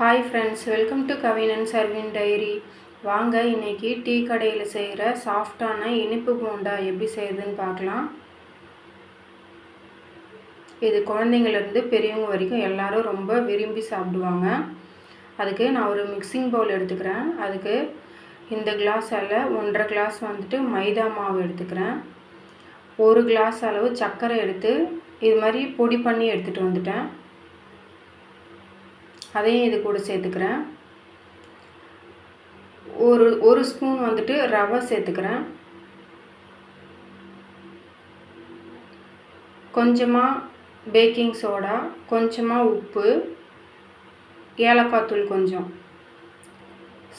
Hi friends welcome to Kavinan Sarvin diary வாங்க இன்றைக்கி tea கடையில் செய்கிற சாஃப்டான இனிப்பு போண்டா எப்படி செய்யுதுன்னு பார்க்கலாம். இது குழந்தைங்கள்லேருந்து பெரியவங்க வரைக்கும் எல்லோரும் ரொம்ப விரும்பி சாப்பிடுவாங்க. அதுக்கு நான் ஒரு மிக்சிங் பவுல் எடுத்துக்கிறேன். அதுக்கு இந்த கிளாஸால் ஒன்றரை கிளாஸ் வந்துட்டு மைதா மாவு எடுத்துக்கிறேன். ஒரு கிளாஸ் அளவு சர்க்கரை எடுத்து இது மாதிரி பொடி பண்ணி எடுத்துகிட்டு வந்துட்டேன். அதையும் இது கூட சேர்த்துக்கிறேன். ஒரு ஒரு ஸ்பூன் வந்துட்டு ரவை சேர்த்துக்கிறேன். கொஞ்சமாக பேக்கிங் சோடா கொஞ்சமாக உப்பு ஏலக்காய் தூள் கொஞ்சம்.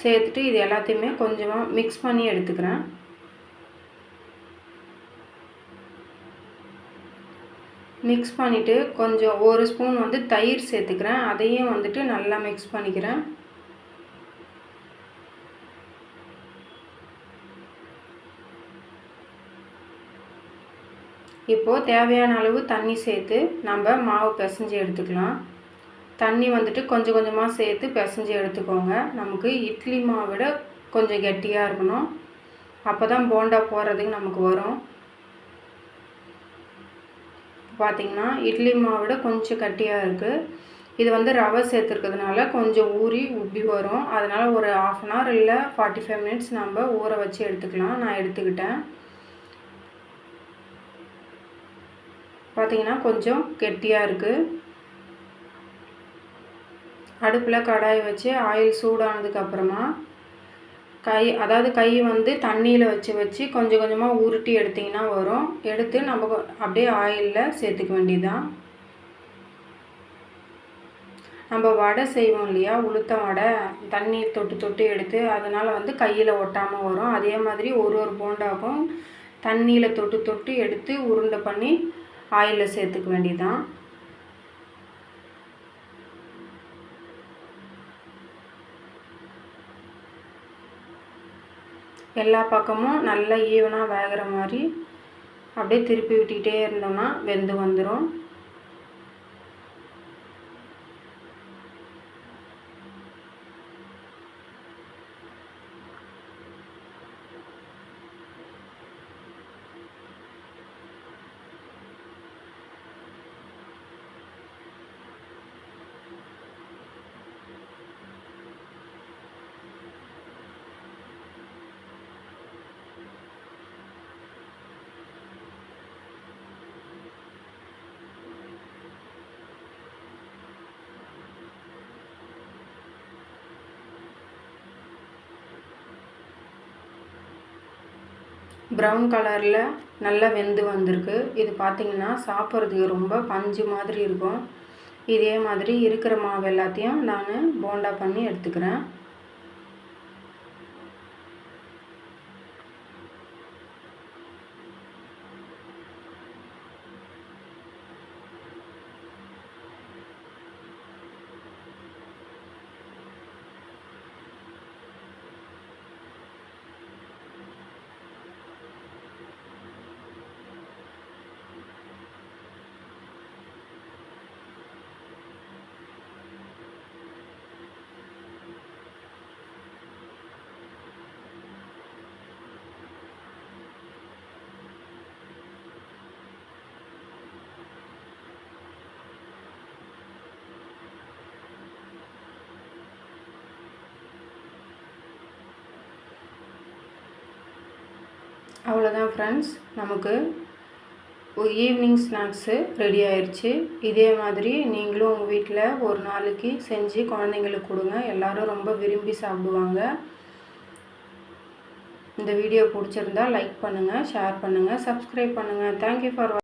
சேர்த்துட்டு இது எல்லாத்தையுமே கொஞ்சமாக மிக்ஸ் பண்ணி எடுத்துக்கிறேன். மிக்ஸ் பண்ணிவிட்டு கொஞ்சம் ஒரு ஸ்பூன் வந்து தயிர் சேர்த்துக்கிறேன். அதையும் வந்துட்டு நல்லா மிக்ஸ் பண்ணிக்கிறேன். இப்போது தேவையான அளவு தண்ணி சேர்த்து நம்ம மாவு பிசைஞ்சு எடுத்துக்கலாம். தண்ணி வந்துட்டு கொஞ்சம் கொஞ்சமாக சேர்த்து பிசைஞ்சு எடுத்துக்கோங்க. நமக்கு இட்லி மாவிட கொஞ்சம் கெட்டியாக இருக்கணும். அப்போ தான் போண்டா போடுறதுக்கு நமக்கு வரும். பார்த்திங்கன்னா இட்லி மாவிட கொஞ்சம் கட்டியாக இருக்குது இது வந்து ரவை சேர்த்துருக்கிறதுனால கொஞ்சம் ஊறி உப்பி வரும். அதனால் ஒரு ஆஃப் அன் ஹவர் இல்லை ஃபார்ட்டி ஃபைவ் மினிட்ஸ் நம்ம ஊற வச்சு எடுத்துக்கலாம். நான் எடுத்துக்கிட்டேன். பார்த்திங்கன்னா கொஞ்சம் கெட்டியாக இருக்குது அடுப்பில் கடாய் வச்சு ஆயில் சூடானதுக்கப்புறமா கை அதாவது கை வந்து தண்ணியில் வச்சு வச்சு கொஞ்சம் கொஞ்சமாக உருட்டி எடுத்திங்கன்னா வரும். எடுத்து நம்ம அப்படியே ஆயிலில் சேர்த்துக்க வேண்டியதுதான். நம்ம வடை செய்வோம் இல்லையா? உளுத்த வடை தண்ணீர் தொட்டு தொட்டு எடுத்து அதனால் வந்து கையில் ஒட்டாமல் வரும். அதே மாதிரி ஒரு ஒரு போண்டாக்கும் தண்ணியில் தொட்டு தொட்டு எடுத்து உருண்டை பண்ணி ஆயிலில் சேர்த்துக்க வேண்டியதுதான். எல்லா பக்கமும் நல்லா ஈவனாக வேகிற மாதிரி அப்படியே திருப்பி விட்டுக்கிட்டே இருந்தோம்னா வெந்து வந்துடும் ப்ரௌன் கலரில் நல்லா வெந்து வந்திருக்கு. இது பார்த்திங்கன்னா சாப்பிட்றதுக்கு ரொம்ப பஞ்சு மாதிரி இருக்கும். இதே மாதிரி இருக்கிற மாவு எல்லாத்தையும் நான் போண்டா பண்ணி எடுத்துக்கிறேன். அவ்வளோதான் ஃப்ரெண்ட்ஸ் நமக்கு ஈவினிங் ஸ்நாக்ஸு ரெடி ஆயிடுச்சு இதே மாதிரி நீங்களும் உங்கள் வீட்டில் ஒரு நாளைக்கு செஞ்சு குழந்தைங்களுக்கு கொடுங்க. எல்லோரும் ரொம்ப விரும்பி சாப்பிடுவாங்க. இந்த வீடியோ பிடிச்சிருந்தா லைக் பண்ணுங்கள் ஷேர் பண்ணுங்கள் சப்ஸ்கிரைப் பண்ணுங்கள் தேங்க்யூ ஃபார்